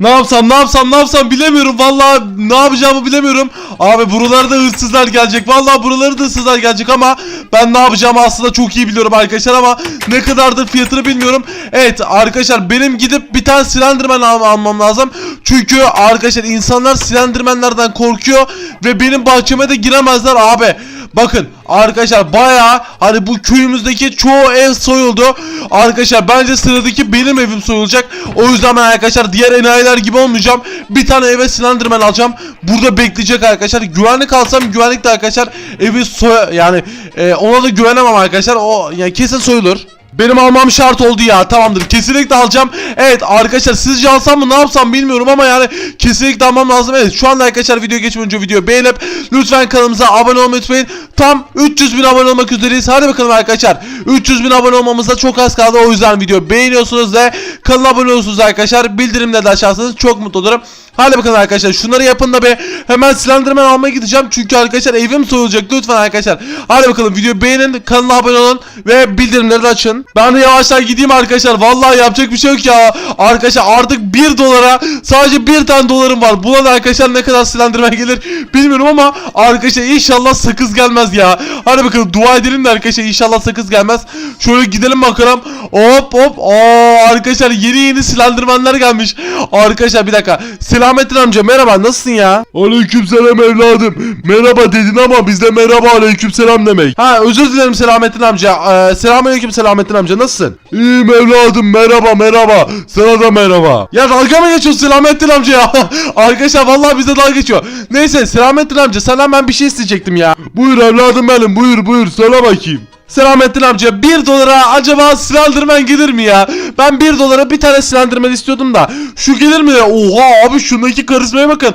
Ne yapsam ne yapsam ne yapsam bilemiyorum vallahi ne yapacağımı bilemiyorum. Abi buralarda hırsızlar gelecek. Vallahi buralarda hırsızlar gelecek ama ben ne yapacağımı aslında çok iyi biliyorum arkadaşlar ama ne kadardır fiyatını bilmiyorum. Evet arkadaşlar benim gidip bir tane Slenderman al- almam lazım. Çünkü arkadaşlar insanlar Slenderman'lerden korkuyor ve benim bahçeme de giremezler abi. Bakın arkadaşlar baya hani bu köyümüzdeki çoğu ev soyuldu. Arkadaşlar bence sıradaki benim evim soyulacak. O yüzden ben arkadaşlar diğer enayiler gibi olmayacağım. Bir tane eve Slenderman alacağım. Burada bekleyecek arkadaşlar. Güvenlik alsam güvenlik de arkadaşlar evi soy yani e, ona da güvenemem arkadaşlar. O yani kesin soyulur. Benim almam şart oldu ya. Tamamdır kesinlikle alacağım. Evet arkadaşlar sizce alsam mı ne yapsam bilmiyorum ama yani kesinlikle almam lazım. Evet şu anda arkadaşlar video geçmeden önce videoyu beğenip lütfen kanalımıza abone olmayı unutmayın. Tam 300 bin abone olmak üzereyiz. Hadi bakalım arkadaşlar. 300 bin abone olmamıza çok az kaldı. O yüzden video beğeniyorsunuz ve kanala abone oluyorsunuz arkadaşlar. Bildirimleri de açarsanız çok mutlu olurum. Hadi bakalım arkadaşlar. Şunları yapın da be hemen Slenderman almaya gideceğim. Çünkü arkadaşlar evim soyulacak lütfen arkadaşlar. Hadi bakalım. Videoyu beğenin kanala abone olun ve bildirimleri de açın Ben de yavaştan gideyim arkadaşlar. Vallahi yapacak bir şey yok ya. Arkadaşlar artık 1 dolara sadece 1 tane dolarım var. Buna da arkadaşlar ne kadar Slenderman gelir bilmiyorum ama arkadaşlar inşallah sakız gelmez ya. Hadi bakalım dua edelim de arkadaşlar inşallah sakız gelmez. Şöyle gidelim bakalım. Hop hop. Aa, arkadaşlar yeni yeni Slenderman'lar gelmiş. Arkadaşlar bir dakika. Selamettin amca merhaba. Nasılsın ya? Aleykümselam evladım. Merhaba dedin ama biz de merhaba aleykümselam demek. Ha özür dilerim Selamettin amca. Ee, selamünaleyküm Selamettin amca nasılsın? İyiyim evladım merhaba merhaba. Sana da merhaba. Ya dalga mı geçiyorsun Selamettin amca ya? Arkadaşlar vallahi bize dalga geçiyor. Neyse Selamettin amca senden ben bir şey isteyecektim ya. Buyur evladım benim buyur buyur söyle bakayım. Selamettin amca 1 dolara acaba Slenderman gelir mi ya? Ben 1 dolara bir tane Slenderman istiyordum da. Şu gelir mi? Oha abi şundaki karizmaya bakın.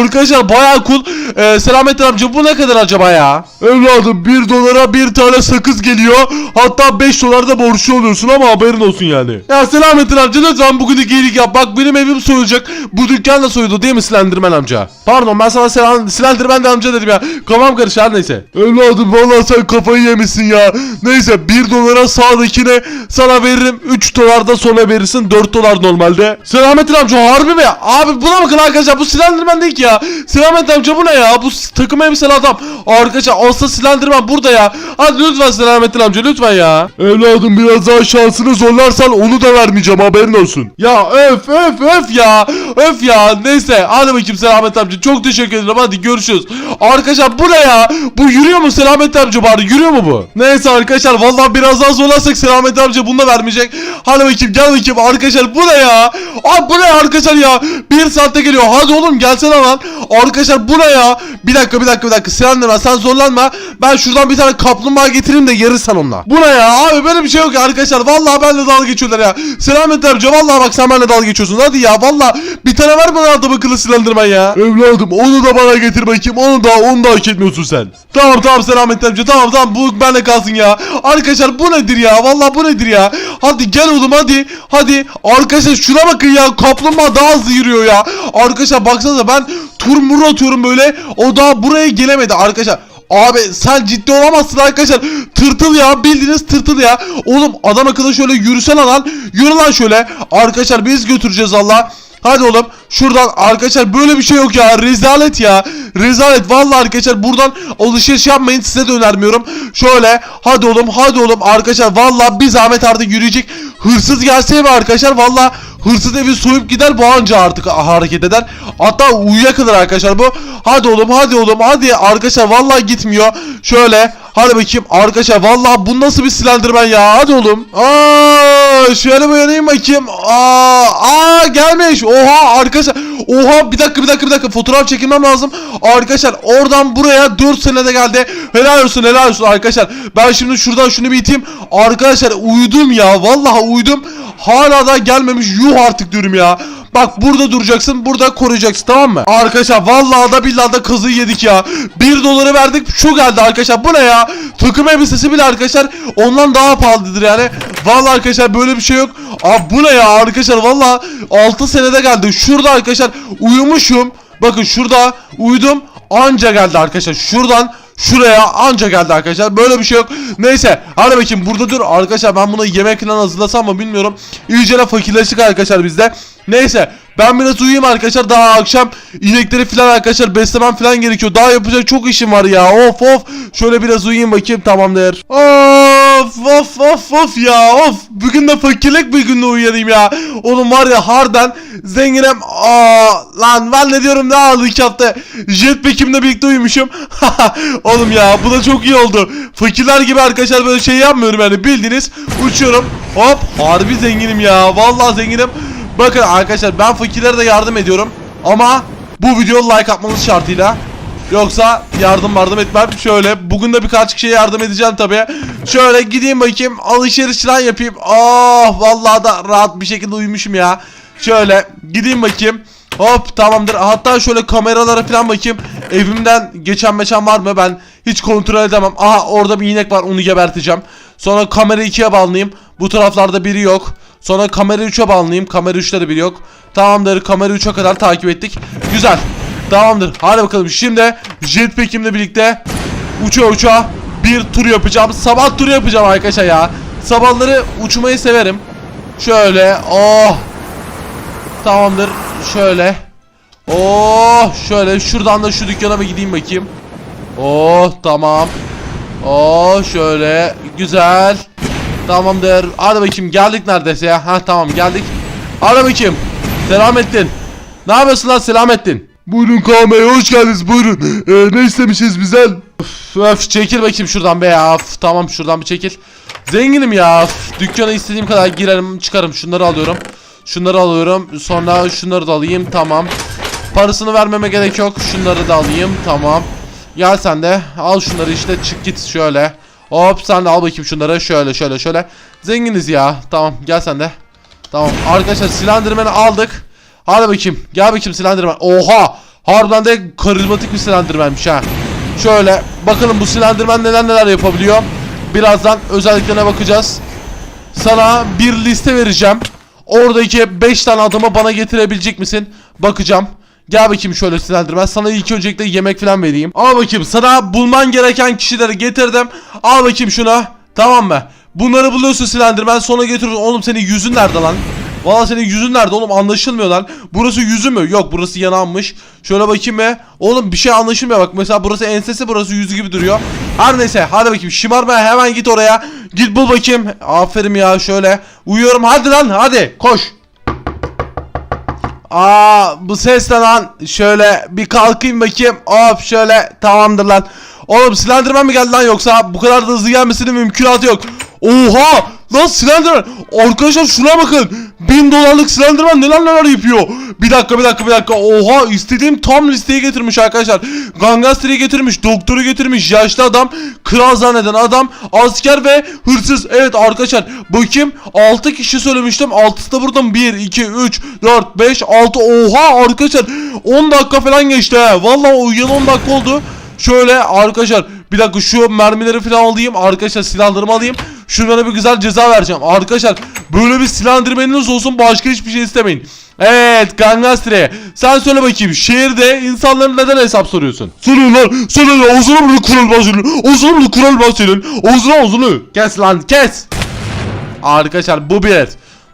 Arkadaşlar bayağı cool. Ee, Selamettin amca bu ne kadar acaba ya? Evladım 1 dolara bir tane sakız geliyor. Hatta 5 dolar da borçlu oluyorsun ama haberin olsun yani. Ya Selamettin amca lütfen bugün iyilik yap. Bak benim evim soyulacak. Bu dükkan da soyuldu değil mi Slenderman amca? Pardon ben sana Slenderman de amca dedim ya. Kafam karıştı neyse. Evladım vallahi sen kafayı yemişsin ya. Neyse 1 dolara sağdakine sana veririm. 3 dolar da sonra verirsin. 4 dolar normalde. Selamettin amca harbi mi? Abi buna bakın arkadaşlar bu Slenderman değil ki ya. Selamettin amca bu ne ya? Bu takım elbiseli adam. Arkadaşlar olsa Slenderman burada ya. Hadi lütfen Selamettin amca lütfen ya. Evladım biraz daha şansını zorlarsan onu da vermeyeceğim haberin olsun. Ya öf öf öf ya. Öf ya. Neyse hadi bakayım Selamettin amca. Çok teşekkür ederim. Hadi görüşürüz. Arkadaşlar bu ne ya? Bu yürüyor mu Selamettin amca bari? Yürüyor mu bu? Neyse arkadaşlar vallahi biraz daha zorlarsak Selamettin amca bunu da vermeyecek. Hadi bakayım gel bakayım arkadaşlar bu ne ya? Abi bu ne arkadaşlar ya? Bir saatte geliyor. Hadi oğlum gelsene lan. Arkadaşlar bu ne ya? Bir dakika bir dakika bir dakika. Slenderman sen zorlanma. Ben şuradan bir tane kaplumbağa getireyim de yarışsan onunla. Bu ne ya? Abi böyle bir şey yok ya arkadaşlar. Vallahi benimle dalga geçiyorlar ya. Selamettin amca vallahi bak sen benimle dalga geçiyorsun. Hadi ya vallahi bir tane ver bana adam akıllı Slenderman ya. Evladım onu da bana getir bakayım. Onu da onu da hak etmiyorsun sen. Tamam tamam Selamettin amca tamam tamam bu benle kalsın ya. Arkadaşlar bu nedir ya? Vallahi bu nedir ya? Hadi gel oğlum hadi. Hadi. Arkadaşlar şuna bakın ya. Kaplumbağa daha hızlı yürüyor ya. Arkadaşlar baksanıza ben tur mur atıyorum böyle. O daha buraya gelemedi arkadaşlar. Abi sen ciddi olamazsın arkadaşlar. Tırtıl ya bildiğiniz tırtıl ya. Oğlum adam akıllı şöyle yürüsene lan. Yürü lan şöyle. Arkadaşlar biz götüreceğiz Allah. Hadi oğlum şuradan arkadaşlar böyle bir şey yok ya. Rezalet ya. Rezalet. Vallahi arkadaşlar buradan alışveriş yapmayın size de önermiyorum. Şöyle hadi oğlum hadi oğlum arkadaşlar. Vallahi bir zahmet artık yürüyecek. Hırsız gelse mi arkadaşlar? Vallahi hırsız evi soyup gider bu anca artık hareket eder. Hatta uyuyakalır arkadaşlar bu. Hadi oğlum hadi oğlum hadi. Arkadaşlar vallahi gitmiyor. Şöyle hadi bakayım. Arkadaşlar vallahi bu nasıl bir Slenderman ya? Hadi oğlum. Aa şöyle bir yanayım bakayım. Aa, aa gelmiş. Oha arkadaşlar. Oha bir dakika bir dakika bir dakika. Fotoğraf çekilmem lazım. Arkadaşlar oradan buraya 4 senede geldi. Helal olsun helal olsun arkadaşlar. Ben şimdi şuradan şunu bir iteyim. Arkadaşlar uyudum ya. Vallahi uyudum hala da gelmemiş yuh artık diyorum ya Bak burada duracaksın burada koruyacaksın tamam mı? Arkadaşlar vallahi da billahi da kazığı yedik ya. 1 doları verdik şu geldi arkadaşlar bu ne ya? Takım elbisesi bile arkadaşlar ondan daha pahalıdır yani. Vallahi arkadaşlar böyle bir şey yok. Abi bu ne ya arkadaşlar vallahi 6 senede geldi. Şurada arkadaşlar uyumuşum. Bakın şurada uyudum. Anca geldi arkadaşlar. Şuradan Şuraya anca geldi arkadaşlar. Böyle bir şey yok. Neyse. Hadi bakayım burada dur. Arkadaşlar ben bunu yemek falan hazırlasam mı bilmiyorum. İyice de fakirleştik arkadaşlar bizde. Neyse. Ben biraz uyuyayım arkadaşlar. Daha akşam inekleri falan arkadaşlar beslemem falan gerekiyor. Daha yapacak çok işim var ya. Of of. Şöyle biraz uyuyayım bakayım tamamdır. Of of of of ya. Of. Bugün de fakirlik bir günde uyanayım ya. Oğlum var ya hardan zenginim. Aa lan ben ne diyorum ne aldı iki hafta. Jetpack'imle birlikte uyumuşum. Oğlum ya bu da çok iyi oldu. Fakirler gibi arkadaşlar böyle şey yapmıyorum yani bildiğiniz uçuyorum. Hop harbi zenginim ya. Vallahi zenginim. Bakın arkadaşlar ben fakirlere de yardım ediyorum. Ama bu video like atmanız şartıyla. Yoksa yardım yardım etmem. Şöyle bugün de birkaç kişiye yardım edeceğim tabii. Şöyle gideyim bakayım alışveriş falan yapayım. Oh vallahi da rahat bir şekilde uyumuşum ya. Şöyle gideyim bakayım. Hop tamamdır. Hatta şöyle kameralara falan bakayım. Evimden geçen meçen var mı? Ben hiç kontrol edemem. Aha orada bir inek var onu geberteceğim. Sonra kamera 2'ye bağlayayım. Bu taraflarda biri yok. Sonra kamera 3'e bağlayayım. Kamera 3'te de biri yok. Tamamdır. Kamera 3'e kadar takip ettik. Güzel. Tamamdır. Hadi bakalım. Şimdi jetpack'imle birlikte uça uça bir tur yapacağım. Sabah turu yapacağım arkadaşlar ya. Sabahları uçmayı severim. Şöyle. Oh. Tamamdır. Şöyle. Oh. Şöyle. Şuradan da şu dükkana bir gideyim bakayım. Oh. Tamam. Oh. Şöyle. Güzel. Tamamdır. Hadi bakayım. Geldik neredeyse ya. Ha tamam geldik. Hadi bakayım. Selamettin. Ne yapıyorsun lan Selamettin? Buyurun Kaan Bey hoş geldiniz buyurun. Ee, ne istemişsiniz bizden? Öf, öf, çekil bakayım şuradan be ya. Öf, tamam şuradan bir çekil. Zenginim ya. Öf, dükkana istediğim kadar girerim çıkarım. Şunları alıyorum. Şunları alıyorum. Sonra şunları da alayım. Tamam. Parasını vermeme gerek yok. Şunları da alayım. Tamam. Gel sen de. Al şunları işte çık git şöyle. Hop sen de al bakayım şunları. Şöyle şöyle şöyle. Zenginiz ya. Tamam gel sen de. Tamam arkadaşlar silendirmeni aldık. Hadi bakayım. Gel bakayım silendirmen. Oha! Harbiden de karizmatik bir silendirmenmiş ha. Şöyle bakalım bu silendirmen neler neler yapabiliyor. Birazdan özelliklerine bakacağız. Sana bir liste vereceğim. Oradaki 5 tane adamı bana getirebilecek misin? Bakacağım. Gel bakayım şöyle silendirmen. Sana ilk öncelikle yemek falan vereyim. Al bakayım sana bulman gereken kişileri getirdim. Al bakayım şuna. Tamam mı? Bunları buluyorsun silendirmen sonra getiriyorsun. Oğlum senin yüzün nerede lan? Valla senin yüzün nerede oğlum anlaşılmıyor lan. Burası yüzü mü? Yok burası yanağınmış. Şöyle bakayım be. Oğlum bir şey anlaşılmıyor bak. Mesela burası ensesi burası yüzü gibi duruyor. Her neyse hadi bakayım şımarma hemen git oraya. Git bul bakayım. Aferin ya şöyle. Uyuyorum hadi lan hadi koş. Aa bu ses ne lan? Şöyle bir kalkayım bakayım. Hop şöyle tamamdır lan. Oğlum Slenderman mi geldi lan yoksa bu kadar da hızlı gelmesinin mümkünatı yok. Oha! Lan Slenderman! Arkadaşlar şuna bakın. 1000 dolarlık Slenderman neler neler yapıyor. Bir dakika bir dakika bir dakika. Oha istediğim tam listeyi getirmiş arkadaşlar. Gangaster'i getirmiş, doktoru getirmiş, yaşlı adam, kral zanneden adam, asker ve hırsız. Evet arkadaşlar bakayım 6 kişi söylemiştim. 6'sı da buradan 1, 2, 3, 4, 5, 6. Oha arkadaşlar 10 dakika falan geçti he. Vallahi uyuyalı 10 dakika oldu. Şöyle arkadaşlar bir dakika şu mermileri falan alayım. Arkadaşlar silahlarımı alayım. Şunlara bir güzel ceza vereceğim. Arkadaşlar böyle bir silahlandırmanız olsun başka hiçbir şey istemeyin. Evet Gangastre sen söyle bakayım şehirde insanların neden hesap soruyorsun? Sana lan ağzına bunu kural bahsedin. Ağzına bunu kural bahsedin. Ağzına ağzını. Kes lan kes. Arkadaşlar bu bir.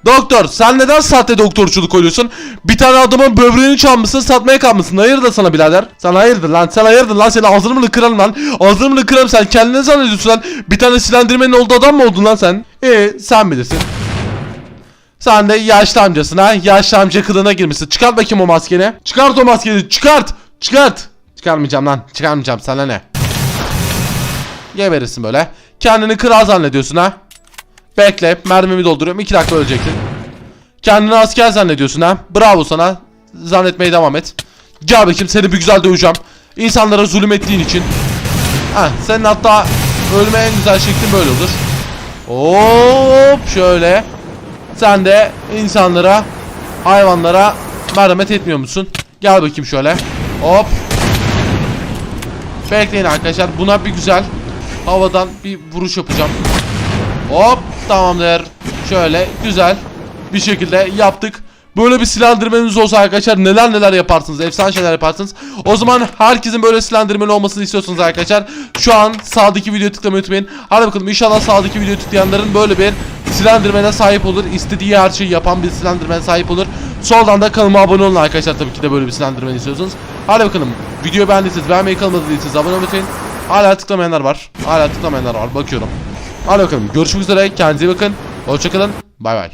Doktor sen neden sahte doktorculuk oynuyorsun? Bir tane adamın böbreğini çalmışsın satmaya kalmışsın. Hayırdır sana birader? Sen hayırdır lan sen hayırdır lan senin ağzını mı kırarım lan? Ağzını mı kırarım sen kendine zannediyorsun lan? Bir tane silendirmenin olduğu adam mı oldun lan sen? İyi sen bilirsin. Sen de yaşlı amcasın ha. Yaşlı amca kılığına girmişsin. Çıkart bakayım o maskeni. Çıkart o maskeni. Çıkart. Çıkart. Çıkarmayacağım lan. Çıkarmayacağım. Sana ne? Geberirsin böyle. Kendini kral zannediyorsun ha. Bekle. Mermimi dolduruyorum. 2 dakika öleceksin. Kendini asker zannediyorsun ha. Bravo sana. Zannetmeye devam et. Gel bakayım seni bir güzel döveceğim. İnsanlara zulüm ettiğin için. Ha, senin hatta ölme en güzel şeklin böyle olur. Hop şöyle. Sen de insanlara, hayvanlara merhamet etmiyor musun? Gel bakayım şöyle. Hop. Bekleyin arkadaşlar. Buna bir güzel havadan bir vuruş yapacağım. Hop tamamdır. Şöyle güzel bir şekilde yaptık. böyle bir silendirmeniz olsa arkadaşlar neler neler yaparsınız. Efsane şeyler yaparsınız. O zaman herkesin böyle silendirmeli olmasını istiyorsunuz arkadaşlar. Şu an sağdaki videoyu tıklamayı unutmayın. Hadi bakalım inşallah sağdaki videoyu tıklayanların böyle bir silendirmene sahip olur. İstediği her şeyi yapan bir silendirmene sahip olur. Soldan da kanalıma abone olun arkadaşlar tabii ki de böyle bir silendirmen istiyorsanız. Hadi bakalım. Videoyu beğendiyseniz beğenmeyi kanalıma değilseniz abone olmayı unutmayın. Hala tıklamayanlar var. Hala tıklamayanlar var. Bakıyorum. Hadi bakalım. Görüşmek üzere. Kendinize bakın. Hoşçakalın. Bay bay.